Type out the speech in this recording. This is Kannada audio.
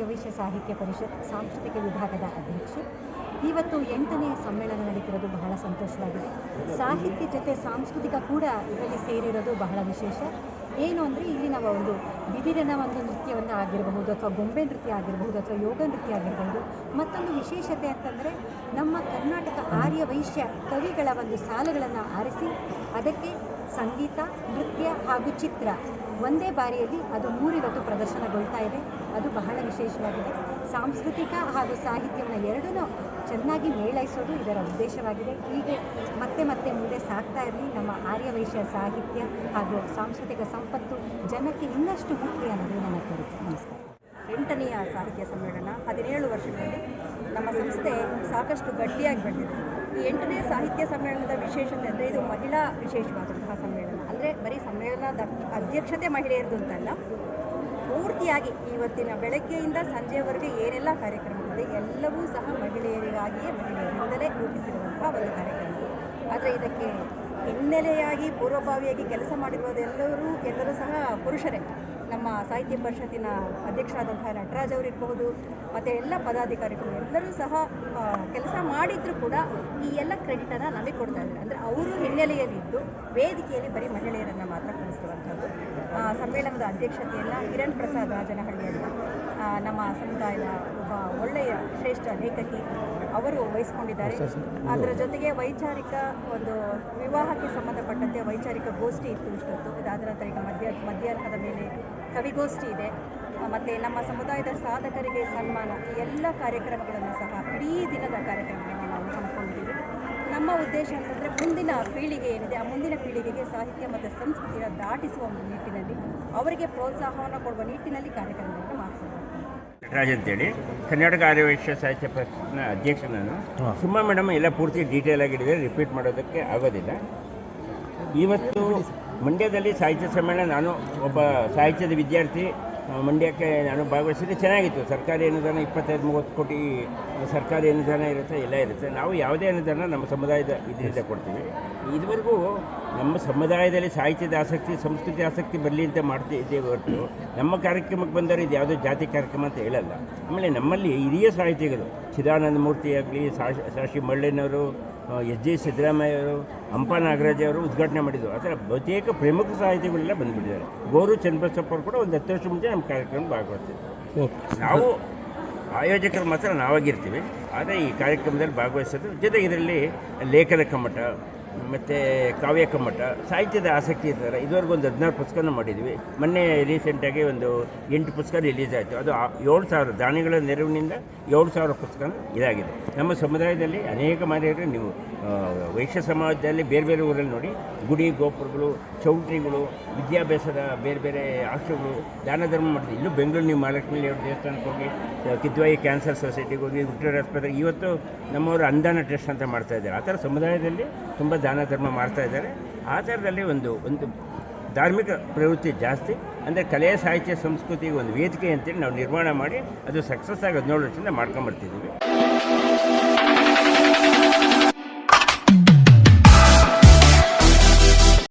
ಸಾಹಿತ್ಯ ಪರಿಷತ್ ಸಾಂಸ್ಕೃತಿಕ ವಿಭಾಗದ ಅಧ್ಯಕ್ಷೆ. ಇವತ್ತು ಎಂಟನೇ ಸಮ್ಮೇಳನ ನಡೀತಿರೋದು ಬಹಳ ಸಂತೋಷವಾಗಿದೆ. ಸಾಹಿತ್ಯ ಜೊತೆ ಸಾಂಸ್ಕೃತಿಕ ಕೂಡ ಇದರಲ್ಲಿ ಸೇರಿರೋದು ಬಹಳ ವಿಶೇಷ. ಏನು ಅಂದರೆ ನಾವು ಒಂದು ಬಿದಿರಿನ ಒಂದು ನೃತ್ಯವನ್ನು ಆಗಿರಬಹುದು ಅಥವಾ ಗೊಂಬೆ ನೃತ್ಯ ಆಗಿರಬಹುದು ಅಥವಾ ಯೋಗ ನೃತ್ಯ ಆಗಿರಬಹುದು. ಮತ್ತೊಂದು ವಿಶೇಷತೆ ಅಂತಂದರೆ ನಮ್ಮ ಕರ್ನಾಟಕ ಆರ್ಯ ವೈಶ್ಯ ಕವಿಗಳ ಒಂದು ಸಾಲುಗಳನ್ನು ಆರಿಸಿ ಅದಕ್ಕೆ ಸಂಗೀತ, ನೃತ್ಯ ಹಾಗೂ ಚಿತ್ರ. ಒಂದೇ ಬಾರಿಯಲ್ಲಿ ಅದು ಮೂರಿವತ್ತು ಪ್ರದರ್ಶನಗೊಳ್ತಾ ಇದೆ. ಅದು ಬಹಳ ವಿಶೇಷವಾಗಿದೆ. ಸಾಂಸ್ಕೃತಿಕ ಹಾಗೂ ಸಾಹಿತ್ಯವನ್ನು ಎರಡನ್ನೂ ಚೆನ್ನಾಗಿ ಮೇಳೈಸೋದು ಇದರ ಉದ್ದೇಶವಾಗಿದೆ. ಹೀಗೆ ಮತ್ತೆ ಮತ್ತೆ ಮುಂದೆ ಸಾಗ್ತಾ ಇರಲಿ. ನಮ್ಮ ಆರ್ಯವೈಶ್ಯ ಸಾಹಿತ್ಯ ಹಾಗೂ ಸಾಂಸ್ಕೃತಿಕ ಸಂಪತ್ತು ಜನಕ್ಕೆ ಇನ್ನಷ್ಟು ಮುಖ್ಯ ಅನ್ನೋದು ನನ್ನ ಕೋರಿಕೆ. ನಮಸ್ಕಾರ. ಎಂಟನೆಯ ಸಾಹಿತ್ಯ ಸಮ್ಮೇಳನ ಹದಿನೇಳು ವರ್ಷಗಳಲ್ಲಿ ನಮ್ಮ ಸಂಸ್ಥೆ ಸಾಕಷ್ಟು ಗಟ್ಟಿಯಾಗಿ ಬೆಳೆದಿದೆ ಎಂಟನೇ ಸಾಹಿತ್ಯ ಸಮ್ಮೇಳನದ ವಿಶೇಷತೆ ಅಂದರೆ ಇದು ಮಹಿಳಾ ವಿಶೇಷವಾದಂತಹ ಸಮ್ಮೇಳನ. ಅಂದರೆ ಬರೀ ಸಮ್ಮೇಳನದ ಅಧ್ಯಕ್ಷತೆ ಮಹಿಳೆಯರದು ಅಂತಲ್ಲ, ಪೂರ್ತಿಯಾಗಿ ಇವತ್ತಿನ ಬೆಳಗ್ಗೆಯಿಂದ ಸಂಜೆವರೆಗೆ ಏನೆಲ್ಲ ಕಾರ್ಯಕ್ರಮಗಳಿದೆ ಎಲ್ಲವೂ ಸಹ ಮಹಿಳೆಯರಿಗಾಗಿಯೇ ಮಹಿಳೆಯರಿಂದಲೇ ರೂಪಿಸಿರುವಂತಹ ಒಂದು ಕಾರ್ಯಕ್ರಮ. ಆದರೆ ಇದಕ್ಕೆ ಹಿನ್ನೆಲೆಯಾಗಿ ಪೂರ್ವಭಾವಿಯಾಗಿ ಕೆಲಸ ಮಾಡಿರುವುದೆಲ್ಲರೂ ಎಲ್ಲರೂ ಸಹ ಪುರುಷರೇ. ನಮ್ಮ ಸಾಹಿತ್ಯ ಪರಿಷತ್ತಿನ ಅಧ್ಯಕ್ಷರಾದಂತಹ ನಟರಾಜ್ ಅವರಿರಬಹುದು ಮತ್ತು ಎಲ್ಲ ಪದಾಧಿಕಾರಿಗಳು ಎಲ್ಲರೂ ಸಹ ಕೆಲಸ ಮಾಡಿದ್ರು ಕೂಡ ಈ ಎಲ್ಲ ಕ್ರೆಡಿಟನ್ನು ನಮಗೆ ಕೊಡ್ತಾ ಇದ್ದಾರೆ. ಅಂದರೆ ಅವರು ಹಿನ್ನೆಲೆಯಲ್ಲಿದ್ದು ವೇದಿಕೆಯಲ್ಲಿ ಬರೀ ಮಹಿಳೆಯರನ್ನು ಮಾತ್ರ ಕಳಿಸುವಂಥದ್ದು. ಸಮ್ಮೇಳನದ ಅಧ್ಯಕ್ಷತೆಯನ್ನು ಕಿರಣ್ ಪ್ರಸಾದ್ ರಾಜನಹಳ್ಳಿಯಲ್ಲಿ ನಮ್ಮ ಸಮುದಾಯದ ಶ್ರೇಷ್ಠ ಲೇಖಕಿ ಅವರು ವಹಿಸ್ಕೊಂಡಿದ್ದಾರೆ. ಅದರ ಜೊತೆಗೆ ವೈಚಾರಿಕ ಒಂದು ವಿವಾಹಕ್ಕೆ ಸಂಬಂಧಪಟ್ಟಂತೆ ವೈಚಾರಿಕ ಗೋಷ್ಠಿ ಇತ್ತು ಇಷ್ಟೊತ್ತು. ಇದಾದ ನಂತರ ಈಗ ಮಧ್ಯ ಮಧ್ಯಾಹ್ನದ ಮೇಲೆ ಕವಿಗೋಷ್ಠಿ ಇದೆ. ಮತ್ತು ನಮ್ಮ ಸಮುದಾಯದ ಸಾಧಕರಿಗೆ ಸನ್ಮಾನ ಈ ಎಲ್ಲ ಕಾರ್ಯಕ್ರಮಗಳನ್ನು ಸಹ ಇಡೀ ದಿನದ ಕಾರ್ಯಕ್ರಮಗಳನ್ನು ನಾವು ಹಮ್ಮಿಕೊಂಡಿದ್ದೀವಿ. ನಮ್ಮ ಉದ್ದೇಶ ಅಂತಂದರೆ ಮುಂದಿನ ಪೀಳಿಗೆ ಏನಿದೆ ಆ ಮುಂದಿನ ಪೀಳಿಗೆಗೆ ಸಾಹಿತ್ಯ ಮತ್ತು ಸಂಸ್ಕೃತಿಯ ದಾಟಿಸುವ ಒಂದು ನಿಟ್ಟಿನಲ್ಲಿ ಅವರಿಗೆ ಪ್ರೋತ್ಸಾಹವನ್ನು ಕೊಡುವ ನಿಟ್ಟಿನಲ್ಲಿ ಕಾರ್ಯಕ್ರಮಗಳನ್ನು ಮಾಡಿಸೋದು ರಾಜ್ ಅಂತೇಳಿ. ಕರ್ನಾಟಕ ಆರ್ಯವೈಶ್ಯ ಸಾಹಿತ್ಯ ಪರಿಷತ್ನ ಅಧ್ಯಕ್ಷ ನಾನು ಸುಮ್ಮ ಮೇಡಮ್ ಎಲ್ಲ ಪೂರ್ತಿ ಡೀಟೇಲ್ ಆಗಿಡಿದೆ ರಿಪೀಟ್ ಮಾಡೋದಕ್ಕೆ ಆಗೋದಿಲ್ಲ. ಇವತ್ತು ಮಂಡ್ಯದಲ್ಲಿ ಸಾಹಿತ್ಯ ಸಮ್ಮೇಳನ ನಾನು ಒಬ್ಬ ಸಾಹಿತ್ಯದ ವಿದ್ಯಾರ್ಥಿ ಮಂಡ್ಯಕ್ಕೆ ನಾನು ಭಾಗವಹಿಸಿದ್ರೆ ಚೆನ್ನಾಗಿತ್ತು. ಸರ್ಕಾರಿ ಅನುದಾನ ಇಪ್ಪತ್ತೈದು ಮೂವತ್ತು ಕೋಟಿ ಸರ್ಕಾರಿ ಅನುದಾನ ಇರುತ್ತೆ ಎಲ್ಲ ಇರುತ್ತೆ. ನಾವು ಯಾವುದೇ ಅನುದಾನ ನಮ್ಮ ಸಮುದಾಯದ ಇದರಿಂದ ಕೊಡ್ತೀವಿ. ಇದುವರೆಗೂ ನಮ್ಮ ಸಮುದಾಯದಲ್ಲಿ ಸಾಹಿತ್ಯದ ಆಸಕ್ತಿ ಸಂಸ್ಕೃತಿ ಆಸಕ್ತಿ ಬರಲಿ ಅಂತ ಮಾಡ್ತಾ ಇದ್ದೇವೆ ಹೊರತು ನಮ್ಮ ಕಾರ್ಯಕ್ರಮಕ್ಕೆ ಬಂದರೆ ಇದು ಯಾವುದೋ ಜಾತಿ ಕಾರ್ಯಕ್ರಮ ಅಂತ ಹೇಳಲ್ಲ. ಆಮೇಲೆ ನಮ್ಮಲ್ಲಿ ಹಿರಿಯ ಸಾಹಿತಿಗಳು ಚಿದಾನಂದ ಮೂರ್ತಿ ಆಗಲಿ ಸಾಶಿ ಮಳ್ಳಯ್ಯನವರು ಎಸ್ ಜೆ ಸಿದ್ದರಾಮಯ್ಯವರು ಹಂಪ ನಾಗರಾಜ್ ಅವರು ಉದ್ಘಾಟನೆ ಮಾಡಿದ್ರು. ಆ ಥರ ಬಹುತೇಕ ಪ್ರಮುಖ ಸಾಹಿತಿಗಳೆಲ್ಲ ಬಂದುಬಿಟ್ಟಿದ್ದಾರೆ. ಗೋರು ಚನ್ನಬಸಪ್ಪ ಅವರು ಕೂಡ ಒಂದು ಹತ್ತು ವರ್ಷ ಮುಂಚೆ ನಮ್ಮ ಕಾರ್ಯಕ್ರಮ ಭಾಗವಹಿಸ್ತೀವಿ ನಾವು ಆಯೋಜಕರು ಮಾತ್ರ ನಾವಾಗಿರ್ತೀವಿ. ಆದರೆ ಈ ಕಾರ್ಯಕ್ರಮದಲ್ಲಿ ಭಾಗವಹಿಸೋದು ಜೊತೆಗೆ ಇದರಲ್ಲಿ ಲೇಖನ ಕಮ್ಮಟ ಮತ್ತು ಕಾವ್ಯ ಕಮ್ಮಟ ಸಾಹಿತ್ಯದ ಆಸಕ್ತಿ ಇರ್ತಾರೆ ಇದುವರೆಗೂ ಒಂದು ಹದಿನಾರು ಪುಸ್ತಕನ ಮಾಡಿದ್ವಿ. ಮೊನ್ನೆ ರೀಸೆಂಟಾಗಿ ಒಂದು ಎಂಟು ಪುಸ್ತಕ ರಿಲೀಸ್ ಆಯಿತು. ಅದು ಏಳು ಸಾವಿರ ದಾನಿಗಳ ನೆರವಿನಿಂದ ಏಳು ಸಾವಿರ ಪುಸ್ತಕ ಇದಾಗಿದೆ. ನಮ್ಮ ಸಮುದಾಯದಲ್ಲಿ ಅನೇಕ ಮಾರಿಯರು ನೀವು ವೈಶ್ಯ ಸಮಾಜದಲ್ಲಿ ಬೇರೆ ಬೇರೆ ಊರಲ್ಲಿ ನೋಡಿ, ಗುಡಿ, ಗೋಪುರಗಳು, ಚೌಟ್ರಿಗಳು, ವಿದ್ಯಾಭ್ಯಾಸದ ಬೇರೆ ಬೇರೆ ಆಶ್ರಮಗಳು, ದಾನ ಧರ್ಮ ಮಾಡ್ತೀವಿ ಇಲ್ಲೂ ಬೆಂಗಳೂರು ನೀವು ಮಹಾಲಕ್ಷ್ಮಿ ಅವ್ರ ದೇವಸ್ಥಾನಕ್ಕೆ ಹೋಗಿ, ಕಿದ್ವಾಯಿ ಕ್ಯಾನ್ಸರ್ ಸೊಸೈಟಿಗೆ ಹೋಗಿ, ಹುಟ್ಟರ ಆಸ್ಪತ್ರೆ, ಇವತ್ತು ನಮ್ಮವರು ಅಂದಾನ ಟ್ರಸ್ಟ್ ಅಂತ ಮಾಡ್ತಾ ಇದ್ದಾರೆ. ಆ ಥರ ಸಮುದಾಯದಲ್ಲಿ ತುಂಬ ದಾನ ಧರ್ಮ ಮಾಡ್ತಾ ಇದ್ದಾರೆ. ಆ ಥರದಲ್ಲಿ ಒಂದು ಒಂದು ಧಾರ್ಮಿಕ ಪ್ರವೃತ್ತಿ ಜಾಸ್ತಿ. ಅಂದರೆ ಕಲೆ, ಸಾಹಿತ್ಯ ಸಂಸ್ಕೃತಿಗೆ ಒಂದು ವೇದಿಕೆ ಅಂತೇಳಿ ನಾವು ನಿರ್ಮಾಣ ಮಾಡಿ ಅದು ಸಕ್ಸಸ್ ಆಗಿ ಹದಿನೇಳು ವರ್ಷದಿಂದ ಮಾಡ್ಕೊಂಬರ್ತಿದ್ದೀವಿ